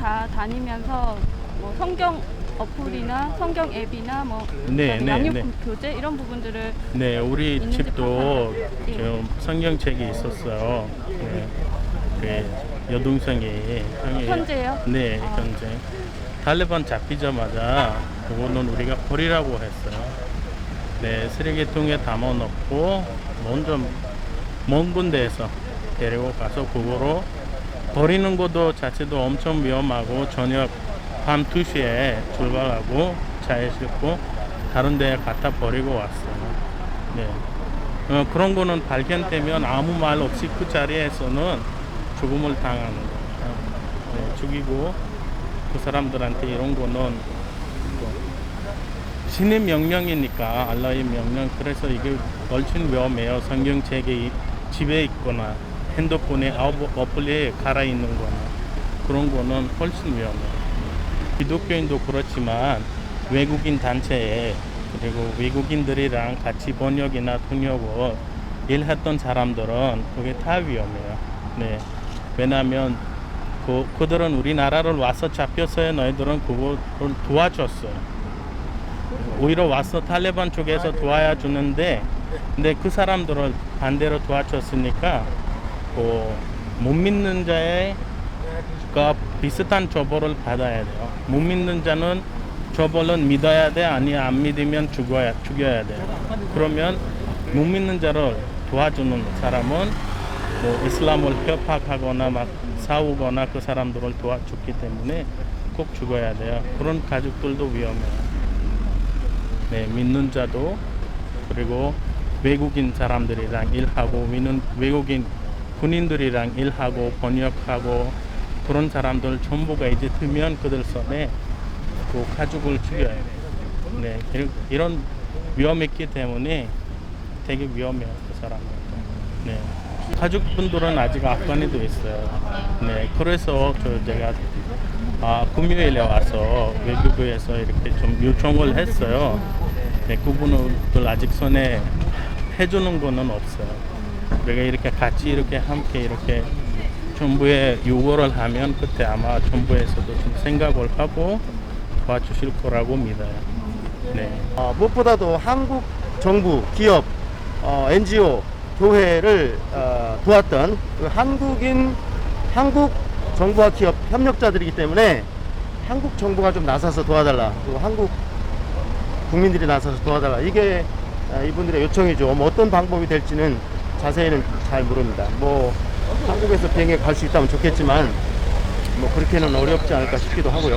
다니면서 뭐 성경 어플이나 성경 앱이나 뭐 네, 네, 양육 네. 교재 이런 부분들을 네, 우리 집도 판단하죠. 예. 좀 성경책이 있었어요. 네, 그 여동생이 형이 현재요? 네, 아. 현재 탈레반 잡히자마자 그거는 우리가 버리라고 했어요. 네, 쓰레기통에 담아 놓고 먼저 먼 군데에서 데리고 가서 그거로 버리는 것도 자체도 엄청 위험하고 저녁 밤 2시에 출발하고 차에 싣고 다른 데에 갖다 버리고 왔어요. 네. 어, 그런 거는 발견되면 아무 말 없이 그 자리에서는 죽음을 당하는 거예요. 네, 죽이고 그 사람들한테 이런 거는 뭐 신의 명령이니까 알라의 명령 그래서 이게 훨씬 위험해요. 성경책이 집에 있거나 핸드폰에 어플에 갈아 있는 거나 그런 거는 훨씬 위험해요. 기독교인도 그렇지만 외국인 단체에 그리고 외국인들이랑 같이 번역이나 통역을 일했던 사람들은 그게 다 위험해요. 네. 왜냐하면 그, 그들은 우리나라를 와서 잡혔어요. 너희들은 그거를 도와줬어요. 오히려 와서 탈레반 쪽에서 도와야 주는데 근데 그 사람들을 반대로 도와줬으니까 그못 믿는 자가 비슷한 처벌을 받아야 돼요. 못 믿는 자는 처벌은 믿어야 돼 아니 안 믿으면 죽어야 죽여야 돼요. 그러면 못 믿는 자를 도와주는 사람은 뭐 이슬람을 협박하거나 막 싸우거나 그 사람들을 도와줬기 때문에 꼭 죽어야 돼요. 그런 가족들도 위험해요. 네, 믿는 자도 그리고 외국인 사람들이랑 일하고 믿는 외국인 군인들이랑 일하고 번역하고 그런 사람들 전부가 이제 들면 그들 손에 그 가족을 죽여야 돼요. 네, 이런- 이런 위험했기 때문에 되게 위험해요 그 사람들. 네. 가족분들은 아직 아프간에도 있어요. 네, 그래서 저 제가 아, 금요일에 와서 외교부에서 이렇게 좀 요청을 했어요. 네, 그분들 아직 손에 해주는 거는 없어요. 우리가 이렇게 같이 이렇게 함께 이렇게 정부에 요구를 하면 그때 아마 정부에서도 좀 생각을 하고 도와주실 거라고 믿어요. 네. 어, 무엇보다도 한국 정부, 기업, 어, NGO, 교회를 어, 도왔던 그 한국인, 한국 정부와 기업 협력자들이기 때문에 한국 정부가 좀 나서서 도와달라. 그리고 한국 국민들이 나서서 도와달라. 이게 어, 이분들의 요청이죠. 뭐 어떤 방법이 될지는 자세히는 잘 모릅니다. 뭐 한국에서 비행에 갈 수 있다면 좋겠지만 뭐 그렇게는 어렵지 않을까 싶기도 하고요.